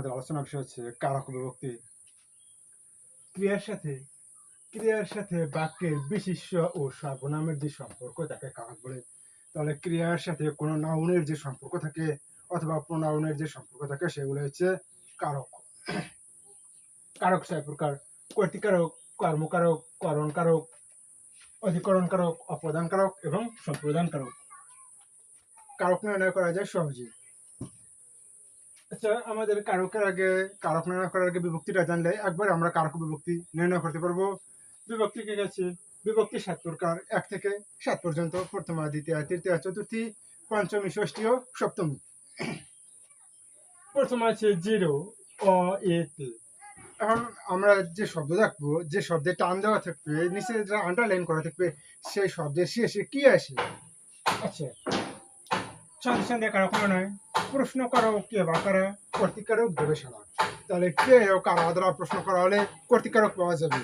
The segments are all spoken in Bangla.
আমাদের আলোচনা বিষয় হচ্ছে কারক বিভক্তি। ক্রিয়ার সাথে ক্রিয়ার সাথে বাক্যের বিশিষ্ট ও সর্বনামের যে সম্পর্ক তাকে কারক বলে, তাহলে ক্রিয়ার সাথে কোনো নাউনের যে সম্পর্ক থাকে অথবা প্রোনাউনের যে সম্পর্ক থাকে সেগুলো হচ্ছে কারক কারক ছয় প্রকার। কর্তিকারক কর্মকারক করণকারক অধিকরণকারক অপ্রদানকারক এবং সম্প্রদানকারক কারক নির্ণয় করা যায় সহজে আচ্ছা আমাদের কারকের আগে, কারক নির্ণয় করার আগে বিভক্তিটা জানলে একবার আমরা কারক বিভক্তি নির্ণয় করতে পারব। বিভক্তি কি গেছে? বিভক্তি সাত প্রকার, এক থেকে সাত পর্যন্ত। প্রথমা, দ্বিতীয়, তৃতীয়, চতুর্থী, পঞ্চমী, ষষ্ঠী ও সপ্তমী। প্রথম আছে জিরো, অ, এ এখন আমরা যে শব্দ দেখব, যে শব্দে টান দেওয়া থাকবে, নিচে আন্ডারলাইন করা থাকবে, সেই শব্দের শেষে কি আসে? আচ্ছা সঙ্গে সঙ্গে কারক নয় প্রশ্ন করো, কে বা কারা, কর্তিকারক গবেষণা তাহলে কে ও কারা দ্বারা প্রশ্ন করা হলে কর্তিকারক পাওয়া যাবে?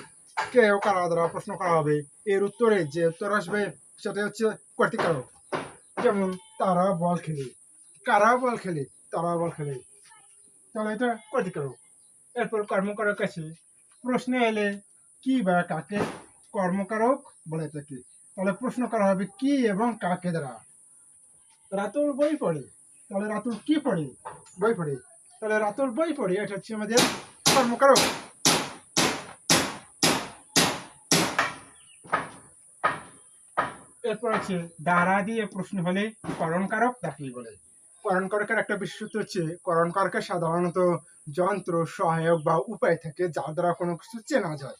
কে ও কারা দ্বারা প্রশ্ন করা হবে? এর উত্তরে যে উত্তর আসবে সেটা হচ্ছে কর্তিকারক। যেমন, তারা বল খেলে। কারা বল খেলে? তারা বল খেলে। তাহলে এটা কর্তিকারক। এরপর কর্মকারক আছে। প্রশ্ন এলে কি বা কাকে কর্মকারক বলে থাকে তাহলে প্রশ্ন করা হবে কি এবং কাকে দ্বারা? রাতুল বই পড়ে। তাহলে রাতুল কি পড়ে? বই পড়ে। তাহলে রাতুল বই পড়ে, এটা হচ্ছে আমাদের কর্মকারক। এরপর হচ্ছে দ্বারা দিয়ে প্রশ্ন হলে করণকারক তাকেই বলে। করণকারকের একটা বিশেষত্ব হচ্ছে করণকারকের সাধারণত যন্ত্র, সহায়ক বা উপায় থাকে, যার দ্বারা কোনো কিছু চেনা যায়।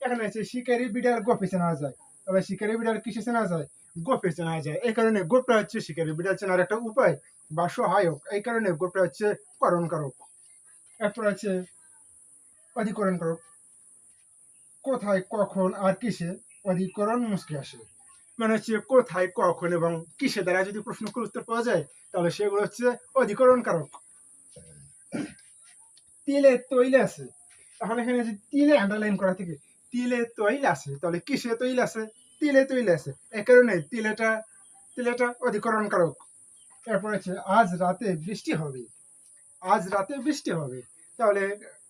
এখানে হচ্ছে শিকারি, বিড়াল, গোপে চেনা যায়। তবে শিকারি, বিড়াল কিসে চেনা যায়? গোপে চেনা যায় এই কারণে গোপটা হচ্ছে শিকারি বিড়াল চেনার একটা উপায় বা সহায়ক। এই কারণে গোপটা হচ্ছে করণকারক এরপর আছে অধিকরণকারক কোথায়, কখন আর কিসে অধিকরণ মুসকে আসে। মানে হচ্ছে কোথায়, কখন এবং কিসে দ্বারা যদি প্রশ্ন করে উত্তর পাওয়া যায়, তাহলে সেগুলো হচ্ছে অধিকরণ কারক। তিলে তৈল আছে। এখন এখানে যে তিলে আন্ডারলাইন করা থেকে, তিলে তৈল আছে, তাহলে কিসে তৈল আছে? তিলে তৈল আছে। এই কারণে তিলেটা তিলেটা অধিকরণ কারক। এরপর আছে আজ রাতে বৃষ্টি হবে। আজ রাতে বৃষ্টি হবে। তাহলে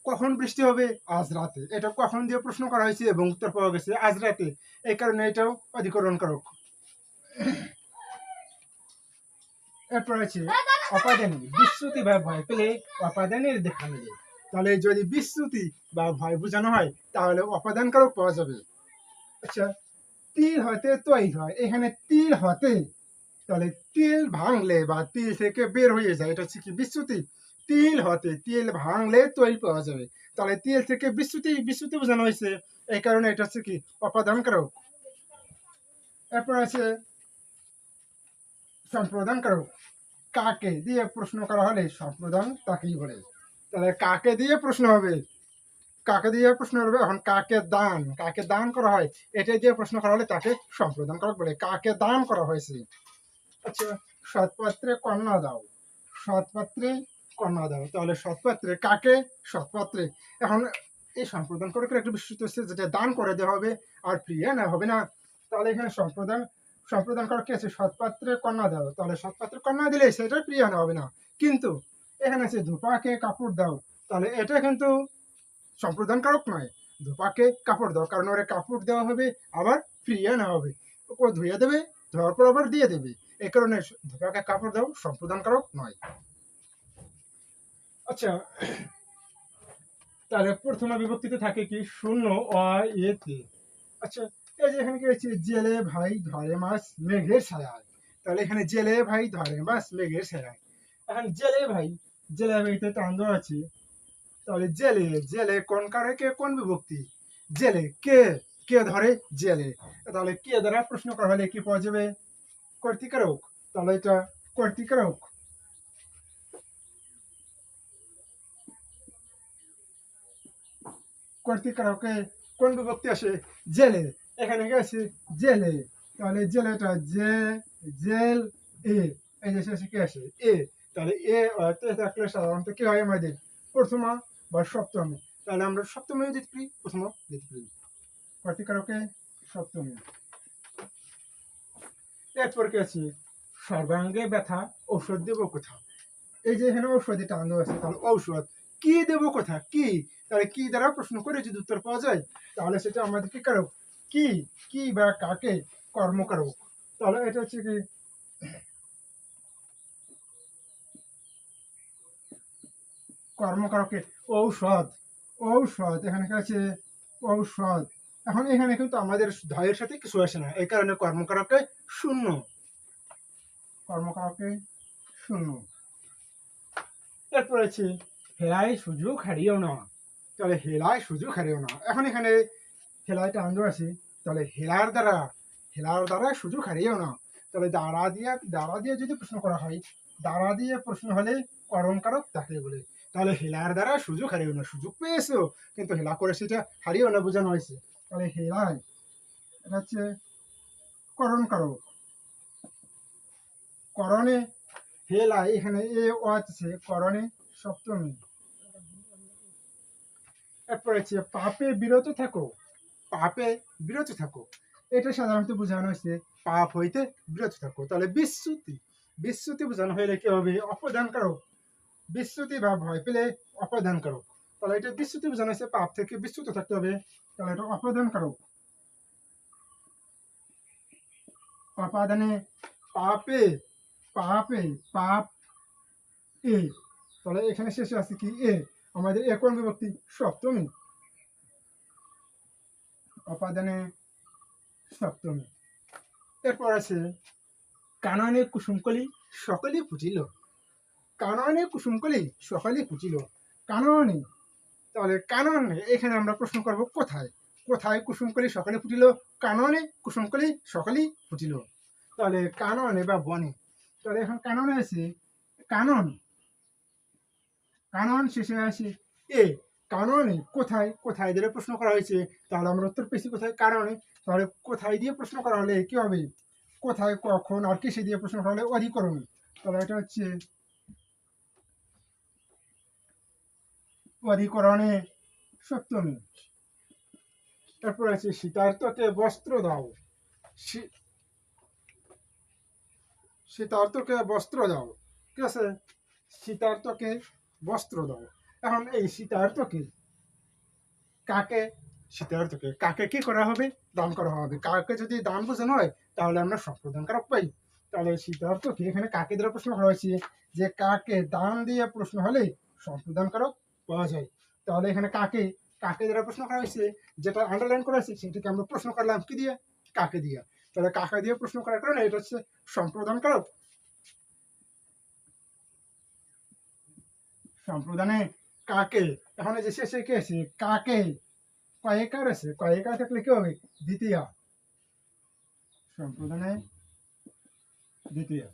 কখন বৃষ্টি হবে? আজ রাতে। এটা কখন দিয়ে প্রশ্ন করা হয়েছে এবং উত্তর পাওয়া গেছে আজ রাতে। এই কারণে এটাও অধিকরণ কারক। এরপর আছে অপাদানী বিশ্রুতি বা ভয় পেলে অপাদানের দেখা মিলে। তাহলে যদি বিশ্রুতি বা ভয় বোঝানো হয়, তাহলে অপাদান কারক পাওয়া যাবে। আচ্ছা তিল হতে তৈরি হয়। এখানে তিল হতে, তাহলে তিল ভাঙলে বা তিল থেকে বের হয়ে যায়, এটা হচ্ছে কি বিশ্রুতি তিল হতে, তিল ভাঙলে তৈল পাওয়া যাবে। তাহলে তিল থেকে বিশ্রুতি বিশ্রুতি বোঝানো হয়েছে। এই কারণে এটা হচ্ছে কি অপাদান কারক এরপর আছে সম্প্রদান কারক কাকে দিয়ে প্রশ্ন করা হলে সম্প্রদান তাকেই বলে। তাহলে কাকে দিয়ে প্রশ্ন হবে? কাকে দিয়ে প্রশ্ন করবে? এখন কাকে দান? কাকে দান করা হয়? এটা দিয়ে প্রশ্ন করা হলে তাকে সম্প্রদান করা বলে। কাকে দান করা হয়েছে? আচ্ছা সৎপাত্রে কন্যা দাও। সৎপাত্রে কন্যা দাও। তাহলে সৎপাত্রে কাকে? সৎপাত্রে। এখন এই সম্প্রদান করে একটা বিশেষত্ব হচ্ছে, যেটা দান করে দেওয়া হবে আর প্রিয় না হবে না। তাহলে এখানে সম্প্রদান সম্প্রদান করা কি আছে? সৎপাত্রে কন্যা দাও। তাহলে সৎপাত্রে কন্যা দিলে সেটা প্রিয় না হবে না। কিন্তু এখানে আছে ধূপাকে কাপড় দাও। তাহলে এটা কিন্তু সম্প্রদান কারক নয়। ধোপাকে কাপড় দাও কারণ কাপড় দেওয়া হবে, আবার ফিরিয়ে না হবে। ও ধুয়ে দেবে, ধোয়ার পর আবার দিয়ে দেবে। এই কারণে ধূপাকে কাপড় দাও সম্প্রদান কারক নয়। আচ্ছা তাহলে প্রথম বিভক্তিতে থাকে কি? শূন্য অ এতে আচ্ছা এই যে এখানে কি হচ্ছে জেলে ভাই ধরে মাছ মেঘের ছায়ায়। তাহলে এখানে জেলে ভাই ধরে মাছ মেঘের ছায়ায়। এখন জেলে ভাই, জেলে ভাইতে দেওয়া আছে। তাহলে জেলে জেলে কোন কারে কারকে কোন বিভক্তি? জেলে, কে কে ধরে জেলে? তাহলে কে দ্বারা প্রশ্ন করা হলে কি পাওয়া যাবে? কর্তিকারক তাহলে এটা কর্তিকারক কর্তিকারকে কোন বিভক্তি আসে? জেলে। এখানে কি আছে? জেলে। তাহলে জেলেটা জে, জেল, এ। এই শেষে কি আসে? এ। তাহলে এ থাকলে সাধারণত কি হয় আমাদের? প্রথমা বা সপ্তমী। তাহলে আমরা সপ্তমী দিতে পারি প্রথমা দিতে পারি। কর্তিকারকে সপ্তমী। এরপর কি আছে? সর্বাঙ্গে ব্যথা, ঔষধ দেবো কোথাও এই যে এখানে ঔষধি টান আছে, তাহলে ঔষধ কি দেবো কোথা? কি? তাহলে কি দ্বারা প্রশ্ন করে যদি উত্তর পাওয়া যায়, তাহলে সেটা আমাদের কি কারক কি? কি বা কাকে কর্মকারক তাহলে এটা হচ্ছে কি কর্মকারকে ঔষধ ঔষধ, এখানে আছে ঔষধ। এখন এখানে কিন্তু আমাদের ধয়ের সাথে কিছু আসে না, এই কারণে কর্মকারকে শূন্য। কর্মকারকে শূন্য। এরপর আছে, হেলায় সুযোগ হারিয়েও না। তাহলে হেলায় সুযোগ হারিয়েও না। এখন এখানে হেলায় টান্দ আছে, তাহলে হেলার দ্বারা হেলার দ্বারা সুযোগ হারিয়েও না। তাহলে দ্বারা দিয়ে দ্বারা দিয়ে যদি প্রশ্ন করা হয়, দ্বারা দিয়ে প্রশ্ন হলে কর্মকারক তাকে বলে। তাহলে হেলার দ্বারা সুযোগ হারিয়েও না, সুযোগ পেয়েছ। কিন্তু হেলা করে সেটা হারিয়েও না, বোঝানো হয়েছে। তাহলে হেলায়, এটা হচ্ছে করণকারক করণে হেলা এখানে এ ও আছে, করণে সপ্তমী। এরপর হচ্ছে পাপে বিরত থাকো। পাপে বিরত থাকো। এটা সাধারণত বোঝানো হয়েছে, পাপ হইতে বিরত থাকো। তাহলে বিশ্রুতি বিশ্রুতি বোঝানো হইলে কি হবে? অপদান করো বিশ্রুতি বা ভয় পেলে অপদান করো তাহলে এটা বিশ্রুতি বোঝানো পাপ থেকে বিশ্রুত থাকতে হবে। তাহলে এটা অপদান করো পাপাদানে পাপে পাপে, পাপ এ। তাহলে এখানে শেষে আছে কি এ। আমাদের এ কোন বিভক্তি? সপ্তমী। অপাদানে সপ্তমী। এরপর আছে, কাননে কুসুমকলি সকলেই ফুটিল কাননে কুসুমকলি সকলেই ফুটিল কাননে? তাহলে কানন, এখানে আমরা প্রশ্ন করব কোথায়? কোথায় কুসুমকলি সকালে ফুটিল কাননে কুসুমকলি সকালেই ফুটিল তাহলে কাননে বা বনে। তাহলে এখন কাননে আছে, কানন। কানন শেষে আছে এ। কারণে কোথায়? কোথায় দিয়ে প্রশ্ন করা হয়েছে? তাহলে আমরা উত্তর পেয়েছি কোথায়? কারণে তাহলে কোথায় দিয়ে প্রশ্ন করা হলে কি হবে? কোথায়, কখন আর কিসে দিয়ে প্রশ্ন করা হলে অধিকরণ? তাহলে এটা হচ্ছে অধিকরণে সপ্তমী তারপর আছে শীতার্থকে বস্ত্র দাও। শীতার্থকে বস্ত্র দাও। ঠিক আছে? শীতার্থকে বস্ত্র দাও। এখন এই শীতার্থকে কাকে? শীতার্থকে। কাকে কি করা হবে? দান করা হবে। কাকে যদি দান বোঝানো হয়, তাহলে আমরা সম্প্রদান কারক পাই। তাহলে শীতার্থকে এখানে কাকে দ্বারা প্রশ্ন করা হয়েছে? যে কাকে দান দিয়ে প্রশ্ন হলে সম্প্রদান কারক পাওয়া যায়। তাহলে এখানে কাকে? কাকে দ্বারা প্রশ্ন করা হয়েছে, যেটা আন্ডারলাইন করা হয়েছে, সেটাকে আমরা প্রশ্ন করলাম কি দিয়ে? কাকে দিয়ে? তাহলে কাকে দিয়ে প্রশ্ন করার কারণে এটা হচ্ছে সম্প্রদান কারক সম্প্রদানে কাকে? এখন যে শেষে কে আছে? কাকে? কয়েকার আছে? কয়েকার থাকলে কি হবে? দ্বিতীয়। সম্প্রদানে দ্বিতীয়।